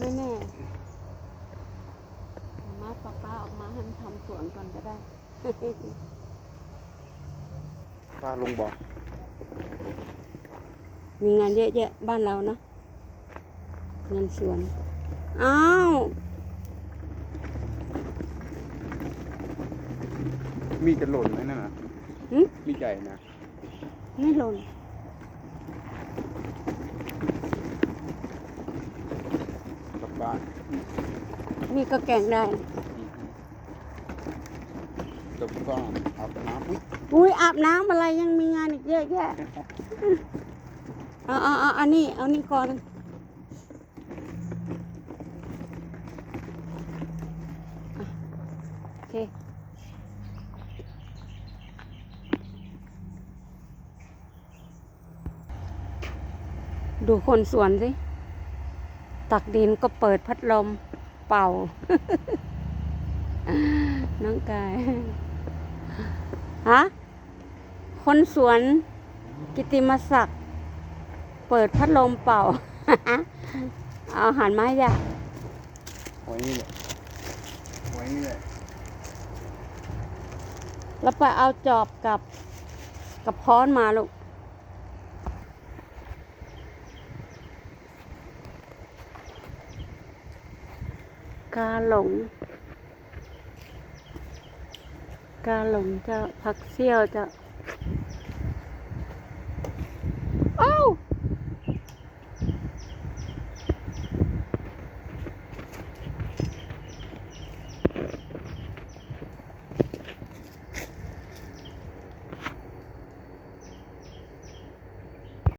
แม่มาป้าป้าออกมาให้มันทำสวนก่อนก็ได้ป้าลุงบอกมีงานเยอะแยะบ้านเราเนาะงานสวนอ้าวมีจะหล่นไหมนั่นน่ะหึมีใหญ่นะ ไม่หล่น กลั บบ้านมีก็แกงได้กลับบ้านอาบน้ำอุ๊ยอุ้ยอาบน้ำอะไรยังมีงานอีกเยอะแยะเอาเอาเอาอันนี้เอานี่ก่อนอะโอเค ดูคนสวนสิ ตักดินก็เปิดพัดลมเป่า น้องกาย ฮะ คนสวนกิติมศักดิ์เปิดพัดลมเป่า เอาอาหารมาให้ยะไว้นี่แหละไว้นี่แหละแล้วไปเอาจอบกับกับค้อนมาลูก กาหลง กาหลงจะผักเซี่ยวจะ